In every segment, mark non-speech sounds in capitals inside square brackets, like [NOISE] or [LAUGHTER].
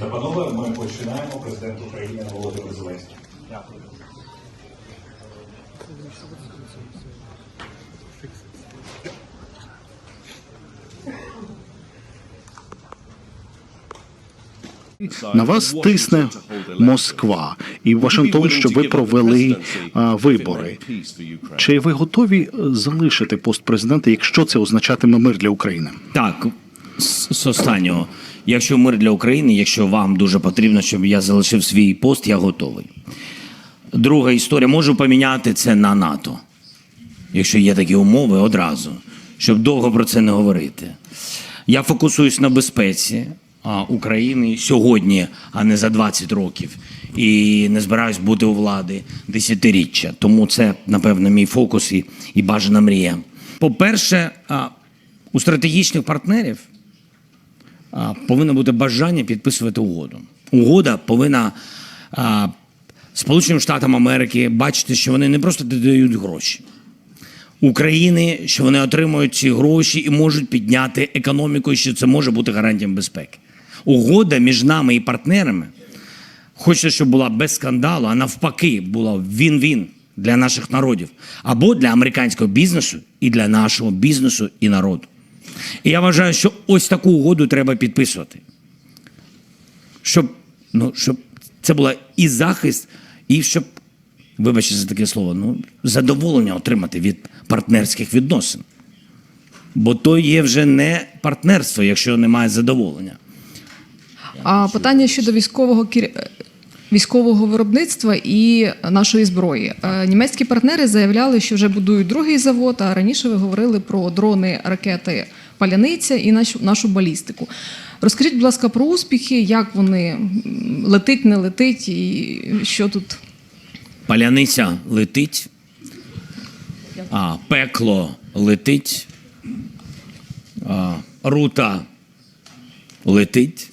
та панове, ми починаємо. Президент України Володимир Зеленський. Дякую. На вас тисне Москва і Вашингтон, щоб ви провели а, вибори. Чи ви готові залишити пост президента, якщо це означатиме мир для України? Так, з останнього. Якщо мир для України, якщо вам дуже потрібно, щоб я залишив свій пост, я готовий. Друга історія, можу поміняти це на НАТО, якщо є такі умови одразу, щоб довго про це не говорити. Я фокусуюсь на безпеці України сьогодні, а не за 20 років. І не збираюсь бути у влади десятиріччя. Тому це, напевно, мій фокус і, і бажана мрія. По-перше, у стратегічних партнерів повинно бути бажання підписувати угоду. Угода повинна Сполученим Штатам Америки бачити, що вони не просто додають гроші. України, що вони отримують ці гроші і можуть підняти економіку, і що це може бути гарантією безпеки. Угода між нами і партнерами хочеться, щоб була без скандалу, а навпаки, була він-він для наших народів або для американського бізнесу і для нашого бізнесу і народу. І я вважаю, що ось таку угоду треба підписувати. Щоб, ну, щоб це була і захист, і щоб, вибачте за таке слово, ну, задоволення отримати від партнерських відносин. Бо то є вже не партнерство, якщо немає задоволення. А питання щодо військового кер- військового виробництва і нашої зброї. Е, Німецькі партнери заявляли, що вже будують другий завод. А раніше ви говорили про дрони, ракети Паляниця і нашу, нашу балістику. Розкажіть, будь ласка, про успіхи, як вони летить, не летить, і що тут Паляниця летить, а пекло летить, а, рута летить,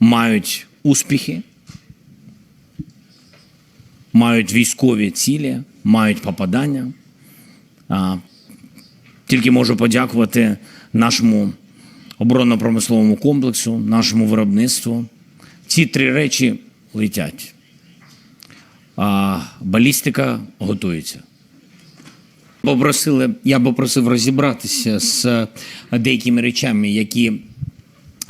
мають успіхи, мають військові цілі, мають попадання. Тільки можу подякувати нашому оборонно-промисловому комплексу, нашому виробництву. Ці три речі летять а балістика готується. Попросили, я попросив розібратися з деякими речами, які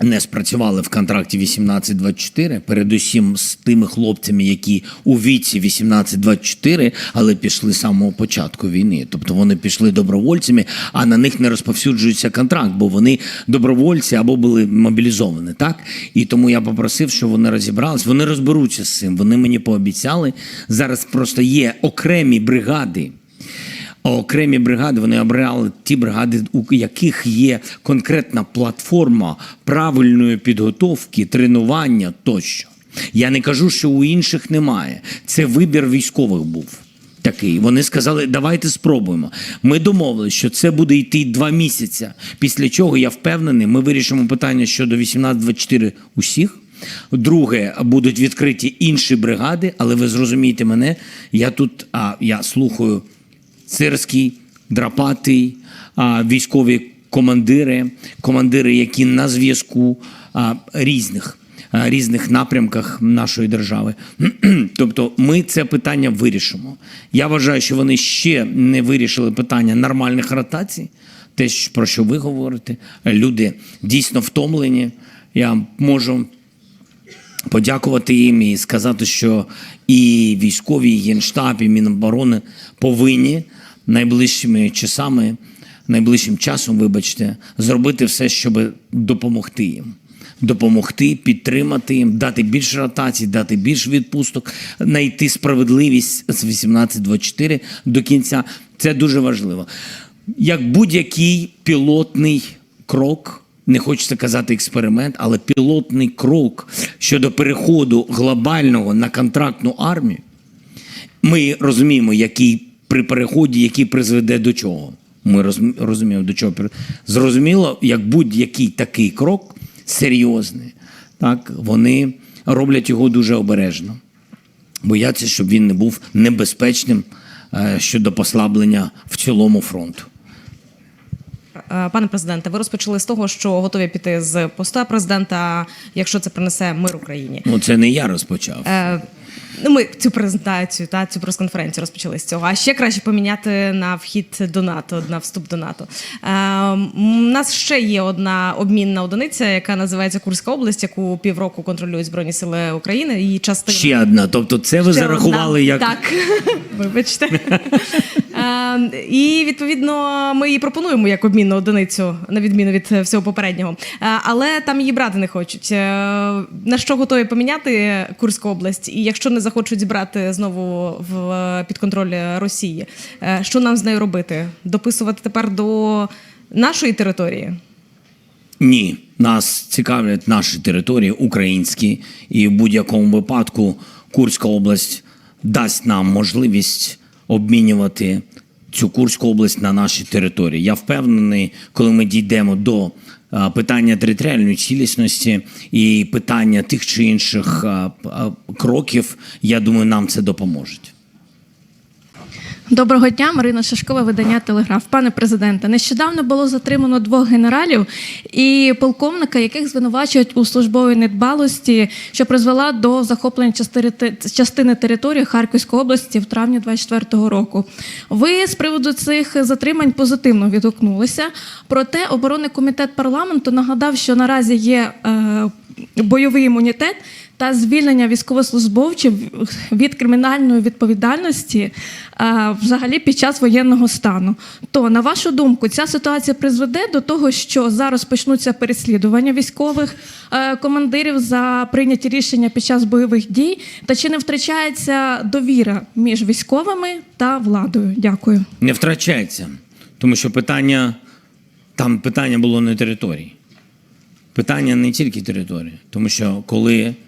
не спрацювали в контракті 1824, передусім з тими хлопцями, які у віці 18-24, але пішли з самого початку війни. Тобто вони пішли добровольцями, а на них не розповсюджується контракт, бо вони добровольці або були мобілізовані. Так і тому я попросив, щоб вони розібрались. Вони розберуться з цим. Вони мені пообіцяли. Зараз просто є окремі бригади. Окремі бригади вони обрали ті бригади, у яких є конкретна платформа правильної підготовки, тренування тощо. Я не кажу, що у інших немає. Це вибір військових був такий. Вони сказали, давайте спробуємо. Ми домовилися, що це буде йти два місяці. Після чого я впевнений, ми вирішимо питання щодо 18-24 усіх. Друге, будуть відкриті інші бригади, але ви зрозумієте мене, я тут а, я слухаю Цирський, Драпатий, військові командири, командири, які на зв'язку різних. Різних напрямках нашої держави, [CLEARS THROAT] тобто ми це питання вирішимо. Я вважаю, що вони ще не вирішили питання нормальних ротацій. Те, про що ви говорите, люди дійсно втомлені. Я можу подякувати їм і сказати, що і військові, і генштаб, і Міноборони повинні найближчими часами, найближчим часом, вибачте, зробити все, щоб допомогти їм. Допомогти, підтримати їм, дати більше ротацій, дати більше відпусток, знайти справедливість з 18-24 до кінця. Це дуже важливо. Як будь-який пілотний крок, не хочеться казати експеримент, але пілотний крок щодо переходу глобального на контрактну армію, ми розуміємо, який при переході, який призведе до чого. Ми розуміємо, до чого зрозуміло, як будь-який такий крок серйозний, так вони роблять його дуже обережно. Бояться, щоб він не був небезпечним е, щодо послаблення в цілому фронту. Е, Пане президенте, ви розпочали з того, що готові піти з поста президента, якщо це принесе мир Україні. Ну це не я розпочав. Ну, ми цю презентацію та цю прес-конференцію розпочали з цього. А ще краще поміняти на вхід до НАТО, на вступ до НАТО. Е, у нас ще є одна обмінна одиниця, яка називається Курська область, яку півроку контролюють Збройні Сили України. Її частина Ще одна. Тобто, це ви Ще зарахували одна. як так. [LAUGHS] Вибачте. Е, І відповідно ми її пропонуємо як обмінну одиницю, на відміну від всього попереднього. Е, Але там її брати не хочуть. Е, На що готові поміняти Курську область? І якщо не захочуть зібрати знову в е, під контроль Росії, е, що нам з нею робити? Дописувати тепер до нашої території? Ні, нас цікавлять наші території українські, і в будь-якому випадку Курська область дасть нам можливість обмінювати цю Курську область на наші території. Я впевнений, коли ми дійдемо до питання територіальної цілісності і питання тих чи інших а, а, кроків, я думаю, нам це допоможе. Доброго дня, Марина Шашкова, видання Телеграф. Пане президенте, нещодавно було затримано двох генералів і полковника, яких звинувачують у службовій недбалості, що призвела до захоплення частини території Харківської області в травні 24-го року. Ви з приводу цих затримань позитивно відгукнулися. Проте оборонний комітет парламенту нагадав, що наразі є е, бойовий імунітет та звільнення військовослужбовців від кримінальної відповідальності е, взагалі під час воєнного стану. То, на вашу думку, ця ситуація призведе до того, що зараз почнуться переслідування військових е, командирів за прийняті рішення під час бойових дій, та чи не втрачається довіра між військовими та владою? Дякую. не втрачається. Тому що питання там питання було не території. Питання не тільки території. Тому що коли а,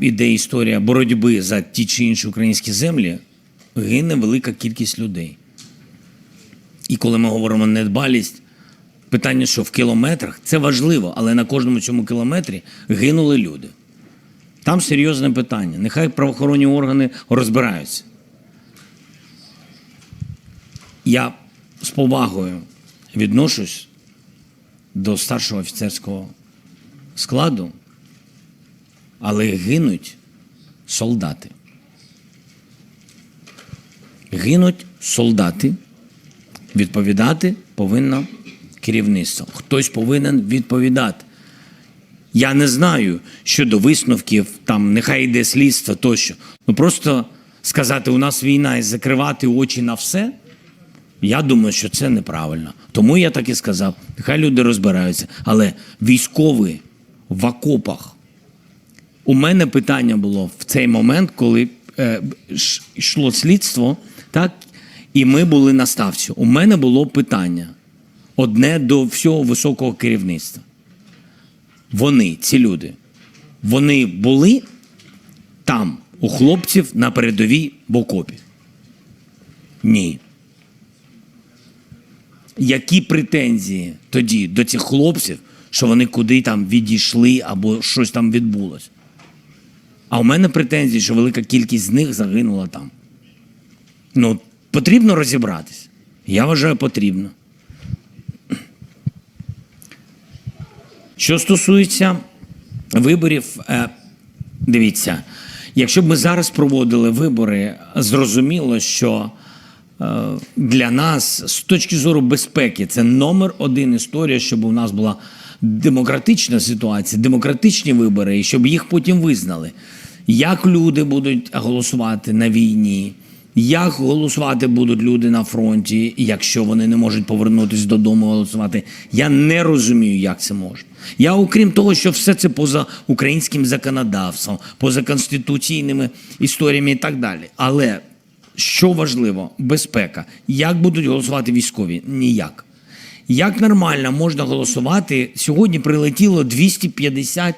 іде історія боротьби за ті чи інші українські землі, гине велика кількість людей. І коли ми говоримо недбалість, питання, що в кілометрах, це важливо, але на кожному цьому кілометрі гинули люди. Там серйозне питання. Нехай правоохоронні органи розбираються. Я з повагою відношусь до старшого офіцерського складу, але гинуть солдати. Гинуть солдати. Відповідати повинно керівництво. Хтось повинен відповідати. Я не знаю щодо висновків, там нехай йде слідство тощо. Ну просто сказати, у нас війна і закривати очі на все. Я думаю, що це неправильно. Тому я так і сказав. Нехай люди розбираються. Але військові в окопах. У мене питання було в цей момент, коли е, йшло слідство, так, і ми були на ставці. У мене було питання одне до всього високого керівництва. Вони, ці люди, вони були там, у хлопців на передовій в окопі? Ні. Які претензії тоді до цих хлопців, що вони куди там відійшли або щось там відбулося? А у мене претензії, що велика кількість з них загинула там. Ну, потрібно розібратись. Я вважаю, потрібно. Що стосується виборів, е, дивіться, якщо б ми зараз проводили вибори, зрозуміло, що для нас з точки зору безпеки це номер один історія, щоб у нас була демократична ситуація, демократичні вибори, і щоб їх потім визнали. Як люди будуть голосувати на війні, як голосувати будуть люди на фронті, якщо вони не можуть повернутися додому голосувати? Я не розумію, як це можна. Я, окрім того, що все це поза українським законодавством, поза конституційними історіями і так далі. Але що важливо, безпека. Як будуть голосувати військові? Ніяк. Як нормально можна голосувати? Сьогодні прилетіло 250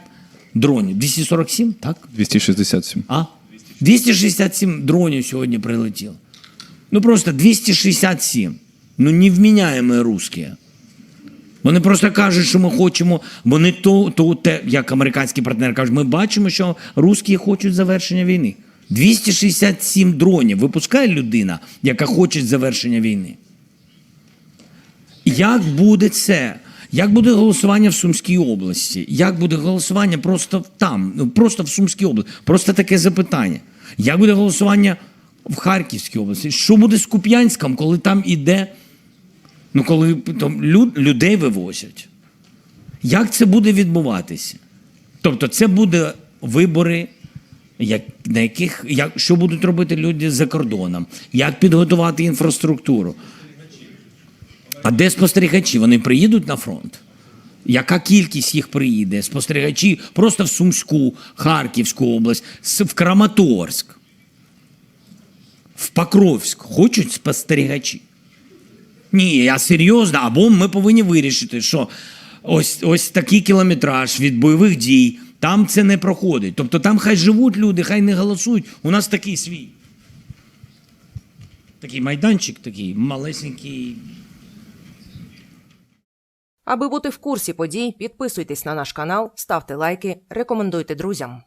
дронів. 247, так? 267. А? 267 дронів сьогодні прилетіло. Ну просто 267. Ну невміняємо русські. Вони просто кажуть, що ми хочемо, бо не то, то те, як американські партнери кажуть, ми бачимо, що русські хочуть завершення війни. 267 дронів випускає людина, яка хоче завершення війни. Як буде це? Як буде голосування в Сумській області? Як буде голосування просто там, ну, просто в Сумській області? Просто таке запитання. Як буде голосування в Харківській області? Що буде з Куп'янськом, коли там іде, ну коли там люд, людей вивозять? Як це буде відбуватися? Тобто, це буде вибори, як, на яких, як, що будуть робити люди за кордоном, як підготувати інфраструктуру. А де спостерігачі? Вони приїдуть на фронт? Яка кількість їх приїде? Спостерігачі просто в Сумську, Харківську область, в Краматорськ, в Покровськ. Хочуть спостерігачі? Ні, я серйозно, або ми повинні вирішити, що ось, ось такий кілометраж від бойових дій, там це не проходить. Тобто там хай живуть люди, хай не голосують. У нас такий свій. Такий майданчик, такий малесенький. Аби бути в курсі подій, підписуйтесь на наш канал, ставте лайки, рекомендуйте друзям.